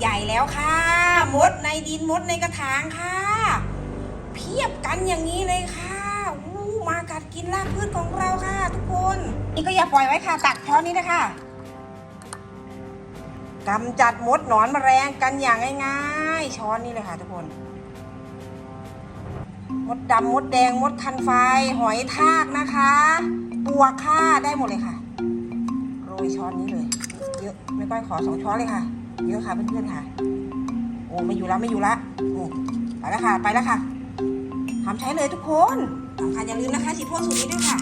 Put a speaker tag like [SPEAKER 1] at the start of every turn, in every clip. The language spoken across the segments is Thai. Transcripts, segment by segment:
[SPEAKER 1] ใหญ่แล้วค่ะ มดในดินมดในกระถางค่ะ เพียบกันอย่างนี้เลยค่ะอู้มากัดกินรากพืชของเราค่ะ ทุกคน นี่ก็อย่าปล่อยไว้ค่ะตักช้อนนี้นะคะกำจัดมดหนอนแมลงกันอย่างง่ายๆ ช้อนนี้เลยค่ะ ทุกคน มดดำมดแดงมดคันไฟ หอยทากนะคะปวกค่ะได้หมดเลยค่ะโรยช้อนนี้เลย เยอะไม่ก้อยขอสองช้อนเลยค่ะ เยอะค่ะเพื่อนๆค่ะ โอ้ไม่อยู่แล้วไม่อยู่ละโอ้ไปแล้วค่ะไปแล้วค่ะทำใช้เลยทุกคนสำคัญอย่าลืมนะคะฉีดพ่นสูตรนี้ด้วยค่ะ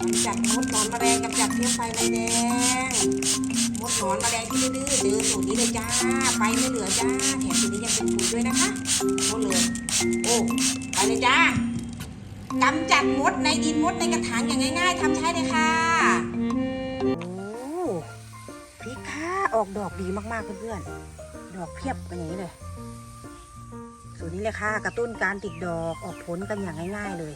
[SPEAKER 1] กำจัดมดหนอนแมลงกำจัดเพี้ยไฟลายแดงมดหนอนแมลงที่ดื้อๆเจอสูตรนี้เลยจ้าไปไม่เหลือจ้าแถมสูตรนี้ยังเป็นปุ๋ยด้วยนะคะโอ้เลยโอ้ไปเลยจ้ากำจัดมดในดินมดในกระถางอย่างง่าย ๆทำใช้เลยค่ะ ออกดอกดีมากๆเพื่อนๆ ดอกเพียบกันอย่างนี้เลยสูตรนี้เลยค่ะ กระตุ้นการติดดอกออกผลกันอย่างง่าย ๆ เลย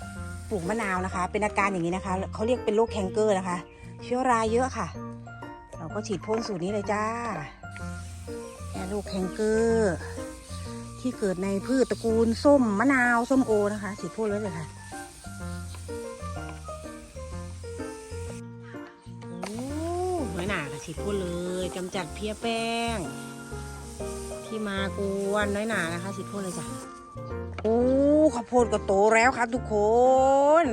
[SPEAKER 1] ปลูกมะนาวนะคะ เป็นอาการอย่างนี้นะคะ เขาเรียกเป็นโรคแคนเกอร์นะคะ เชื้อราเยอะค่ะ เราก็ฉีดพ่นสูตรนี้เลยจ้าแก้โรคแคนเกอร์ที่เกิดในพืชตระกูลส้มมะนาวส้มโอนะคะ ฉีดพ่นไว้เลยค่ะ ฉีดพ่นเลยกำจัดเพี้ยแป้ง ที่มากวนน้อยหนานะคะฉีดพ่นเลยจ้ะโอ้ข้าวโพดก็โตแล้วครับทุกคน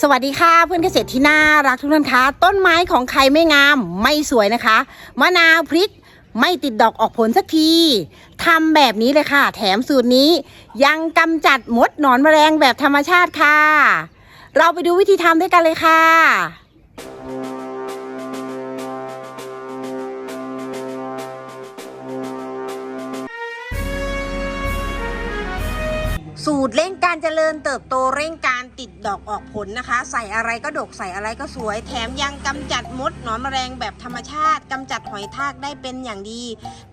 [SPEAKER 1] สวัสดีค่ะเพื่อนเกษตรที่น่ารักทุกท่านคะต้นไม้ของใครไม่งามไม่สวยนะคะมะนาวพริกไม่ติดดอกออกผลสักทีทำแบบนี้เลยค่ะ แถมสูตรนี้ยังกำจัดมดหนอนแมลงแบบธรรมชาติค่ะ เราไปดูวิธีทำด้วยกันเลยค่ะ สูตรเร่งการเจริญเติบโตเร่งการติดดอกออกผลนะคะ ใส่อะไรก็ดกใส่อะไรก็สวย แถมยังกำจัดมดหนอนแมลงแบบธรรมชาติกำจัดหอยทากได้เป็นอย่างดี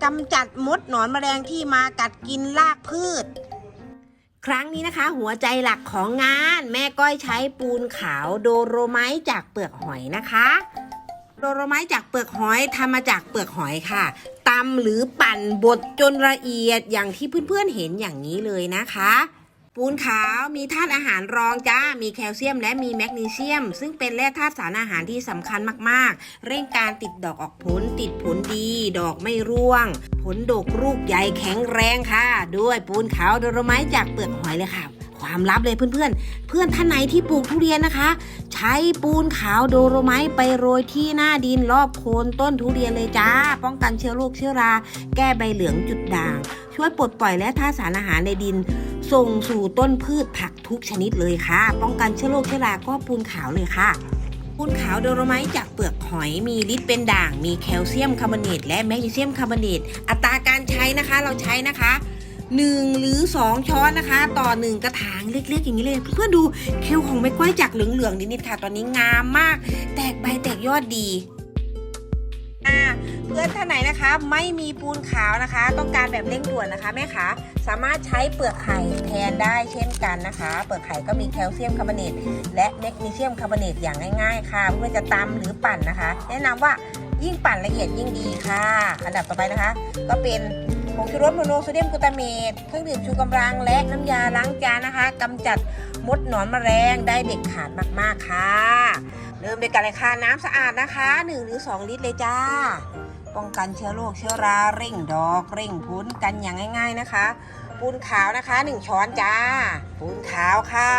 [SPEAKER 1] กำจัดมดหนอนแมลงที่มากัดกินรากพืช ครั้งนี้นะคะ หัวใจหลักของงาน แม่ก้อยใช้ปูนขาวโดโรไมต์จากเปลือกหอยนะคะโดโรไมต์จากเปลือกหอยทำมาจากเปลือกหอยค่ะตำหรือปั่นบดจนละเอียดอย่างที่เพื่อนๆเห็นอย่างนี้เลยนะคะ ปูนขาวมีธาตุอาหารรองจ้า มีแคลเซียมและมีแมกนีเซียม ซึ่งเป็นแร่ธาตุสารอาหารที่สำคัญมากๆ เร่งการติดดอกออกผล ติดผลดี ดอกไม่ร่วง ผลดกลูกใหญ่แข็งแรงค่ะ ด้วยปูนขาวโดโรไมต์จากเปลือกหอยเลยค่ะ ความลับเลยเพื่อนๆ เพื่อนท่านไหนที่ปลูกทุเรียนนะคะ ใช้ปูนขาวโดโรไมต์ไปโรยที่หน้าดินรอบโคนต้นทุเรียนเลยจ้า ป้องกันเชื้อโรคเชื้อรา แก้ใบเหลืองจุดด่าง ช่วยปลดปล่อยและธาตุสารอาหารในดิน ส่งสู่ต้นพืชผักทุกชนิดเลยค่ะ ป้องกันเชื้อโรคเชื้อราก็ปูนขาวเลยค่ะปูนขาวโดโรไมต์จากเปลือกหอยมีฤทธิ์เป็นด่าง มีแคลเซียมคาร์บอเนตและแมกนีเซียมคาร์บอเนตอัตราการใช้นะคะเราใช้นะคะ1 หรือ 2 ช้อนนะคะ ต่อ 1 กระถางเล็กๆ อย่างนี้เลย เพื่อดูเคลของแม่ก้อยจากเหลืองๆนิดๆค่ะ ตอนนี้งามมาก แตกใบแตกยอดดี เพื่อนท่านไหนนะคะไม่มีปูนขาวนะคะ ต้องการแบบเร่งด่วนนะคะแม่คะสามารถใช้เปลือกไข่แทนได้เช่นกันนะคะ เปลือกไข่ก็มีแคลเซียมคาร์บอเนตและแมกนีเซียมคาร์บอเนตอย่างง่ายๆ ค่ะเพื่อจะตำหรือปั่นนะคะ แนะนำว่ายิ่งปั่นละเอียดยิ่งดีค่ะ อันดับต่อไปนะคะ ก็เป็นผงชูรสโมโนโซเดียมกลูตาเมตเครื่องดื่มชูกำลังและน้ำยาล้างจานนะคะกำจัดมดหนอนแมลงได้เด็ดขาดมากๆค่ะ เริ่มด้วยกันเลยค่ะน้ำสะอาดนะคะ1หรือ 2 ลิตรเลยจ้า ป้องกันเชื้อโรคเชื้อราเร่งดอกเร่งผลกันอย่างง่าย ๆนะคะ ปูนขาวนะคะ 1 ช้อนจ้า ปูนขาวค่ะ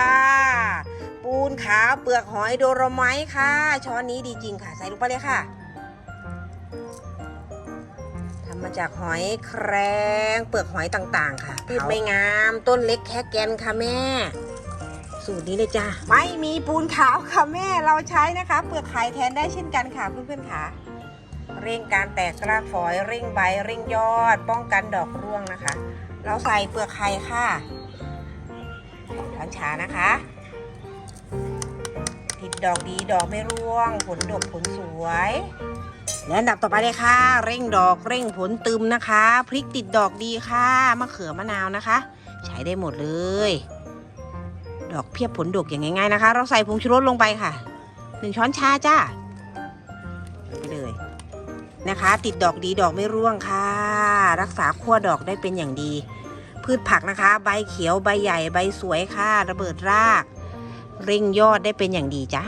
[SPEAKER 1] ปูนขาวเปลือกหอยโดโรไมต์ค่ะ ช้อนนี้ดีจริงค่ะ ใส่ลงไปเลยค่ะทำมาจากหอยแครงเปลือกหอยต่างๆ ค่ะพืชไม่งามต้นเล็กแค่แกนค่ะแม่ สูตรนี้เลยจ้าไม่มีปูนขาวค่ะแม่เราใช้นะคะ เปลือกไข่แทนได้เช่นกันค่ะเพื่อนๆค่ะ เร่งการแตกรากฝอยเร่งใบเร่งยอด ป้องกันดอกร่วงนะคะ เราใส่เปลือกไข่ค่ะช้อนชานะคะติดดอกดีดอกไม่ร่วง ผลดกผลสวยและอันดับต่อไปเลยค่ะ เร่งดอกเร่งผลตึมนะคะ พริกติดดอกดีค่ะมะเขือมะนาวนะคะ ใช้ได้หมดเลย ดอกเพียบผลดกอย่างง่ายๆนะคะ เราใส่ผงชูรสลงไปค่ะหนึ่งช้อนชาจ้าไปเลยนะคะ ติดดอกดีดอกไม่ร่วงค่ะ รักษาขั้วดอกได้เป็นอย่างดี พืชผักนะคะ ใบเขียวใบใหญ่ใบสวยค่ะ ระเบิดราก เร่งยอดได้เป็นอย่างดีจ้า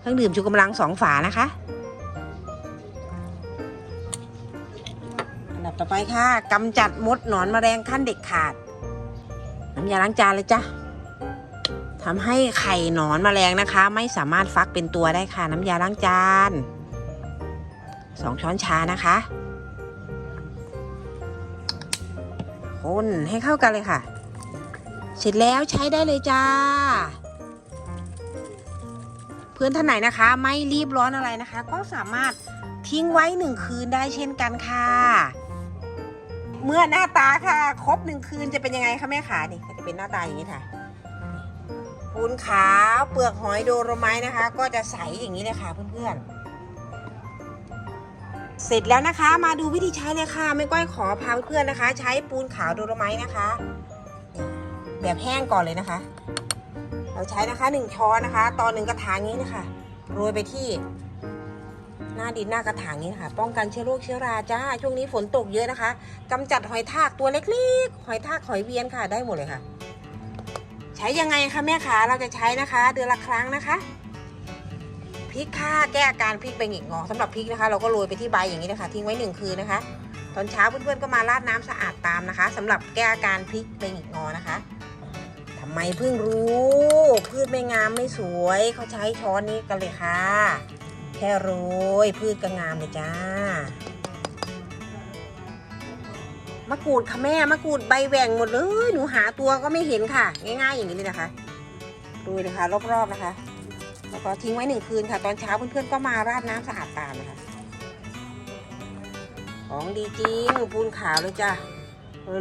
[SPEAKER 1] เครื่องดื่มชูกำลังสองฝานะคะอันดับต่อไปค่ะกำจัดมดหนอนแมลงขั้นเด็ดขาด น้ำยาล้างจานเลยจ้ะทำให้ไข่หนอนแมลงนะคะ ไม่สามารถฟักเป็นตัวได้ค่ะ น้ำยาล้างจานสองช้อนชานะคะคนให้เข้ากันเลยค่ะ เสร็จแล้วใช้ได้เลยจ้า เพื่อนท่านไหนนะคะ ไม่รีบร้อนอะไรนะคะ ก็สามารถทิ้งไว้หนึ่งคืนได้เช่นกันค่ะ เมื่อหน้าตาค่ะ ครบหนึ่งคืนจะเป็นยังไงคะแม่ขานี่จะเป็นหน้าตาอย่างนี้ค่ะปูนขาวเปลือกหอยโดโรไมต์นะคะ ก็จะใสอย่างนี้เลยค่ะเพื่อนๆ เสร็จแล้วนะคะ มาดูวิธีใช้เลยค่ะไม่ก้อยขอพาเพื่อนๆนะคะ ใช้ปูนขาวโดโรไมต์นะคะ แบบแห้งก่อนเลยนะคะ เราใช้นะคะหนึ่งช้อนนะคะ ตอนหนึ่งกระถางนี้นะคะโรยไปที่ หน้าดินหน้ากระถางนี้นะคะป้องกันเชื้อโรคเชื้อราจ้าช่วงนี้ฝนตกเยอะนะคะกำจัดหอยทากตัวเล็กๆ หอยทากหอยเวียนค่ะได้หมดเลยค่ะ ใช้ยังไงคะแม่ขาเราจะใช้นะคะ เดือนละครั้งนะคะพริกค่ะแก้อาการพริกใบหงิกงอสำหรับพริกนะคะ เราก็โรยไปที่ใบอย่างนี้นะคะ ทิ้งไว้หนึ่งคืนนะคะ ตอนเช้าเพื่อนๆก็มาราดน้ำสะอาดตามนะคะสำหรับแก้อาการพริกใบหงิกงอนะคะทำไมเพิ่งรู้ พืชไม่งามไม่สวยเขาใช้ช้อนนี้กันเลยค่ะ แค่โรยพืชก็งามเลยจ้ามะกรูดค่ะแม่มะกรูดใบแหว่งหมดเลยหนูหาตัวก็ไม่เห็นค่ะ ง่ายๆอย่างนี้เลยนะคะโรยนะคะรอบๆนะคะ แล้วก็ทิ้งไว้หนึ่งคืนค่ะ ตอนเช้าเพื่อนๆก็มาราดน้ำสะอาดตามนะคะ ของดีจริงปูนขาวเลยจ้ะ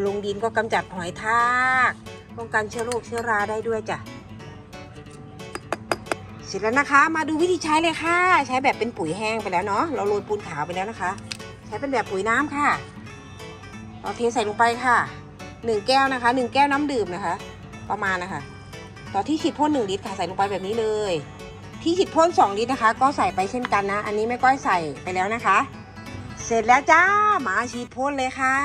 [SPEAKER 1] ลงดินก็กำจัดหอยทากป้องกันเชื้อโรคเชื้อราได้ด้วยจ้ะ เสร็จแล้วนะคะ มาดูวิธีใช้เลยค่ะ ใช้แบบเป็นปุ๋ยแห้งไปแล้วเนาะเราโรยปูนขาวไปแล้วนะคะ ใช้เป็นแบบปุ๋ยน้ำค่ะเราเทใส่ลงไปค่ะหนึ่งแก้วนะคะหนึ่งแก้วน้ำดื่มนะคะ ประมาณนะคะต่อที่ฉีดพ่นหนึ่งลิตรค่ะใส่ลงไปแบบนี้เลย ที่ฉีดพ่นสองลิตรนะคะ ก็ใส่ไปเช่นกันนะ อันนี้แม่ก้อยใส่ไปแล้วนะคะ เสร็จแล้วจ้ามาฉีดพ่นเลยค่ะ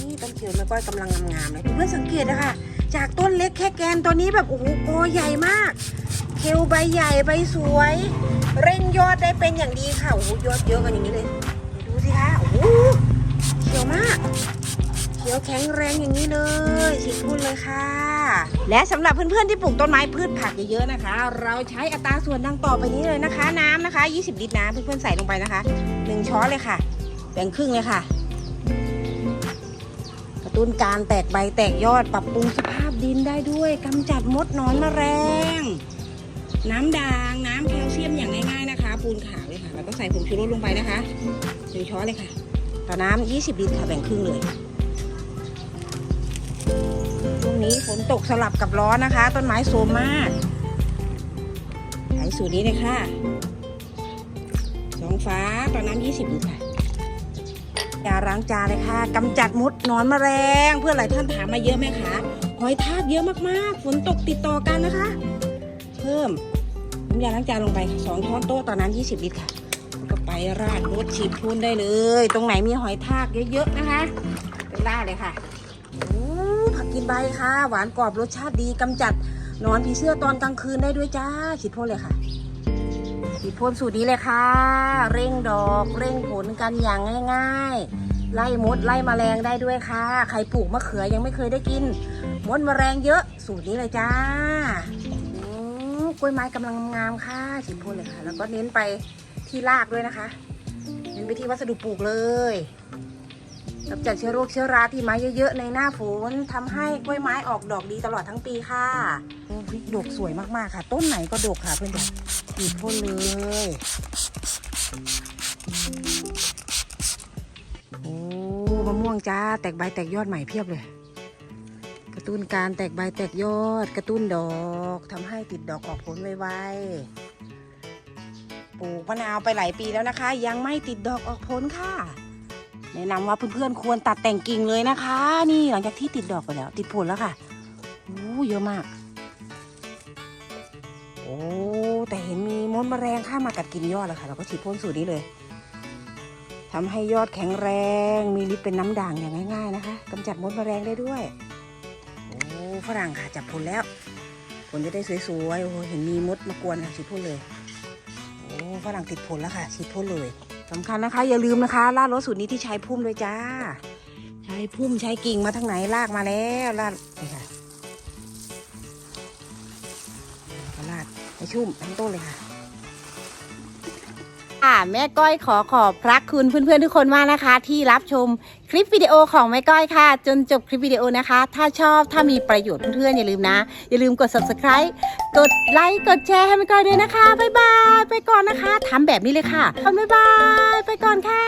[SPEAKER 1] นี่ต้นเขียวแม่ก้อยกำลังงามๆเลยเพื่อนสังเกตนะคะจากต้นเล็กแค่แกนตัวนี้แบบโอ้โหกอใหญ่มาก เคลใบใหญ่ใบสวย เร่งยอดได้เป็นอย่างดีค่ะโอ้โหยอดเยอะกันอย่างนี้เลย ดูสิคะโอ้โหเขียวมากเขียวแข็งแรงอย่างนี้เลยฉีดพ่นเลยค่ะ และสำหรับเพื่อนๆที่ปลูกต้นไม้พืชผักเยอะๆนะคะ เราใช้อัตราส่วนดังต่อไปนี้เลยนะคะ น้ำนะคะ 20 ลิตรน้ำเพื่อนๆใส่ลงไปนะคะหนึ่งช้อนเลยค่ะ แบ่งครึ่งเลยค่ะกระตุ้นการแตกใบแตกยอดปรับปรุงสภาพดินได้ด้วยกำจัดมดหนอนแมลง น้ำด่างน้ำแคลเซียมอย่างง่ายๆนะคะ ปูนขาวเลยค่ะ แล้วก็ใส่ผงชูรสลงไปนะคะหนึ่งช้อนเลยค่ะ ต่อน้ำ20ลิตรค่ะแบ่งครึ่งเลยช่วงนี้ฝนตกสลับกับร้อนนะคะ ต้นไม้โซมมากใช้สูตรนี้เลยค่ะสองฟ้าต่อน้ำ20ลิตรค่ะยาล้างจานเลยค่ะกำจัดมดหนอนแมลงเพื่อนหลายท่านถามมาเยอะไหมคะหอยทากเยอะมากๆ ฝนตกติดต่อกันนะคะ เพิ่ม น้ำยาล้างจานลงไปสองช้อนโต๊ะต่อน้ำ20ลิตรค่ะ ก็ไปราดรดฉีดพ่นได้เลย ตรงไหนมีหอยทากเยอะๆนะคะเป็นได้เลยค่ะโอ้ผักกินใบค่ะ หวานกรอบรสชาติดีกำจัดนอนผีเสื้อตอนกลางคืนได้ด้วยจ้าฉีดพ่นเลยค่ะฉีดพ่นสูตรนี้เลยค่ะ เร่งดอกเร่งผลกันอย่างง่ายๆ ไล่มดไล่แมลงได้ด้วยค่ะ ใครปลูกมะเขือยังไม่เคยได้กินมดแมลงเยอะ สูตรนี้เลยจ้า กล้วยไม้กำลังงามค่ะฉีดพ่นเลยค่ะ แล้วก็เน้นไปที่รากด้วยนะคะ เน้นไปที่วัสดุปลูกเลยกำจัดเชื้อโรคเชื้อราที่ไม้เยอะๆในหน้าฝนทำให้กล้วยไม้ออกดอกดีตลอดทั้งปีค่ะโอ้พริกดกสวยมากๆค่ะ ต้นไหนก็ดกค่ะเพื่อนๆฉีพ่นเลยโอ้มะม่วงจ้าแตกใบแตกยอดใหม่เพียบเลย กระตุ้นการแตกใบแตกยอด กระตุ้นดอกทำให้ติดดอกออกผลไวๆปลูกมะนาวไปหลายปีแล้วนะคะ ยังไม่ติดดอกออกผลค่ะ แนะนำว่าเพื่อนๆควรตัดแต่งกิ่งเลยนะคะ นี่หลังจากที่ติดดอกไปแล้ว ติดผลแล้วค่ะโอ้เยอะมาก โอ้แต่เห็นมีมดแมลงข้ามากัดกินยอดแล้วค่ะ เราก็ฉีดพ่นสูตรนี้เลยทำให้ยอดแข็งแรง มีฤทธิ์เป็นน้ำด่างอย่างง่าย ๆ นะคะกำจัดมดแมลงได้ด้วย ฝรั่งค่ะ จับผลแล้วผลจะได้สวยๆโอ้โหเห็นมีมดมากวนค่ะฉีดพ่นเลยโอ้ฝรั่งติดผลแล้วค่ะฉีดพ่นเลยสำคัญนะคะ อย่าลืมนะคะลาดรสสูตรนี้ที่ใช้พุ่มด้วยจ้า ใช้พุ่มใช้กิ่งมาทางไหนลากมาแล้วลาดนี่ค่ะล้วก็ลาดให้ชุ่มทั้งต้นเลยค่ะ
[SPEAKER 2] ค่ะแม่ก้อยขอขอบพระคุณเพื่อนๆทุกคนมากนะคะ ที่รับชมคลิปวิดีโอของแม่ก้อยค่ะ จนจบคลิปวิดีโอนะคะ ถ้าชอบถ้ามีประโยชน์เพื่อนๆอย่าลืมนะ อย่าลืมกด subscribe กดไลค์กดแชร์ให้แม่ก้อยด้วยนะคะบ๊ายบายไปก่อนนะคะทำแบบนี้เลยค่ะบ๊ายบายไปก่อนค่ะ